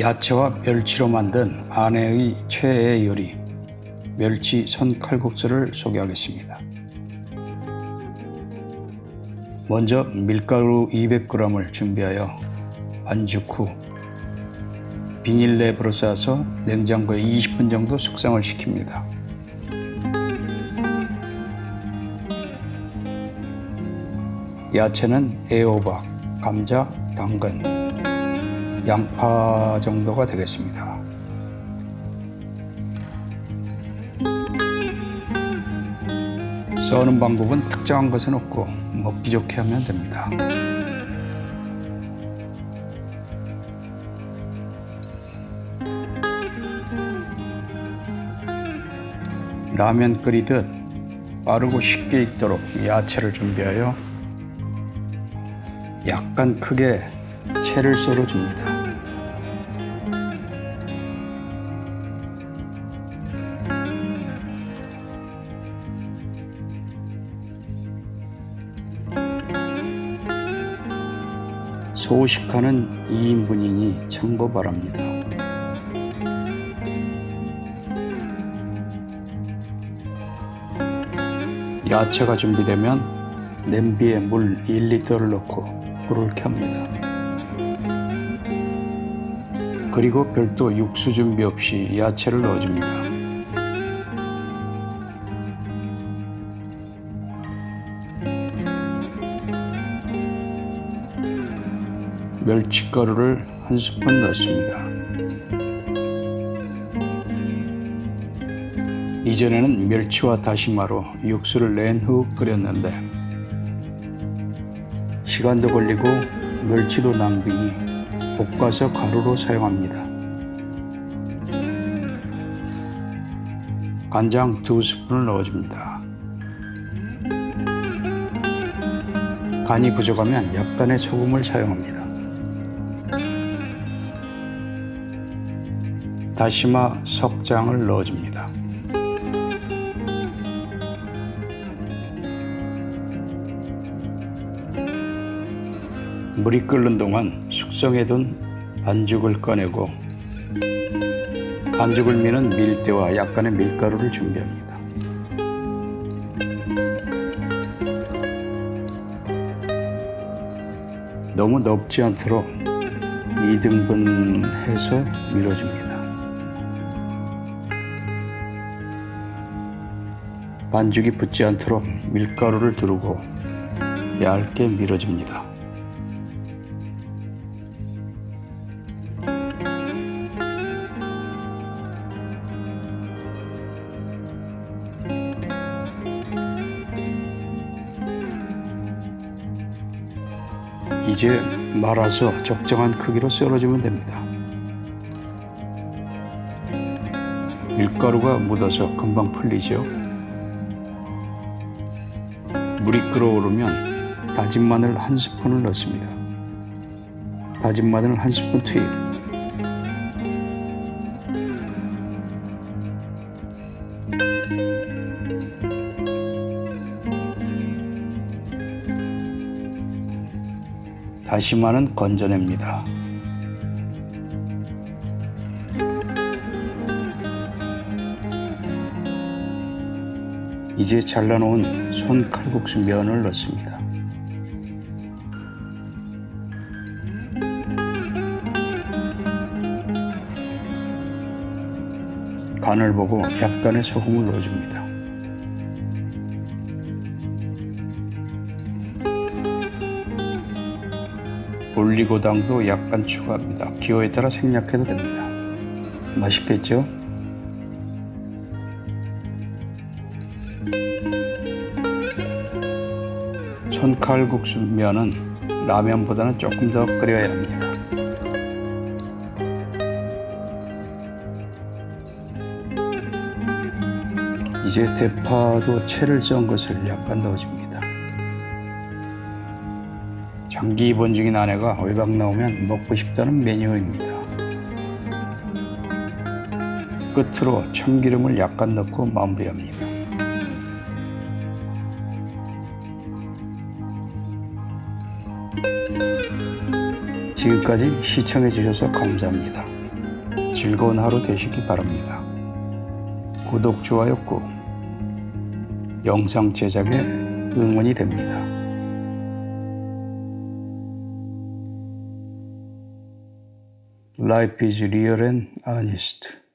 야채와 멸치로 만든 아내의 최애 요리 멸치 손칼국수를 소개하겠습니다. 먼저 밀가루 200g을 준비하여 반죽 후 비닐랩으로 싸서 냉장고에 20분 정도 숙성을 시킵니다. 야채는 애호박, 감자, 당근, 양파 정도가 되겠습니다. 써는 방법은 특정한 것은 없고 먹기 좋게 하면 됩니다. 라면 끓이듯 빠르고 쉽게 익도록 야채를 준비하여 약간 크게 채를 썰어 줍니다. 소식하는 2인분이니 참고 바랍니다. 야채가 준비되면 냄비에 물 1리터를 넣고 불을 켭니다. 그리고 별도 육수 준비 없이 야채를 넣어줍니다. 멸치가루를 한 스푼 넣습니다. 이전에는 멸치와 다시마로 육수를 낸 후 끓였는데 시간도 걸리고 멸치도 낭비니 볶아서 가루로 사용합니다. 간장 두 스푼을 넣어줍니다. 간이 부족하면 약간의 소금을 사용합니다. 다시마 석장을 넣어줍니다. 물이 끓는 동안 숙성해둔 반죽을 꺼내고 반죽을 미는 밀대와 약간의 밀가루를 준비합니다. 너무 넓지 않도록 2등분 해서 밀어줍니다. 반죽이 붙지 않도록 밀가루를 두르고 얇게 밀어줍니다. 이제 말아서 적정한 크기로 썰어주면 됩니다. 밀가루가 묻어서 금방 풀리죠. 물이 끓어오르면 다진 마늘 한 스푼을 넣습니다. 다진 마늘 한 스푼 투입. 다시마는 건져냅니다. 이제 잘라놓은 손 칼국수 면을 넣습니다. 간을 보고 약간의 소금을 넣어줍니다. 올리고당도 약간 추가합니다. 기호에 따라 생략해도 됩니다. 맛있겠죠? 손칼국수 면은 라면보다는 조금 더 끓여야 합니다. 이제 대파도 채를 썬 것을 약간 넣어줍니다. 장기 입원 중인 아내가 외박 나오면 먹고 싶다는 메뉴입니다. 끝으로 참기름을 약간 넣고 마무리합니다. 지금까지 시청해 주셔서 감사합니다. 즐거운 하루 되시기 바랍니다. 구독, 좋아요 꾹. 영상 제작에 응원이 됩니다. Life is real and honest.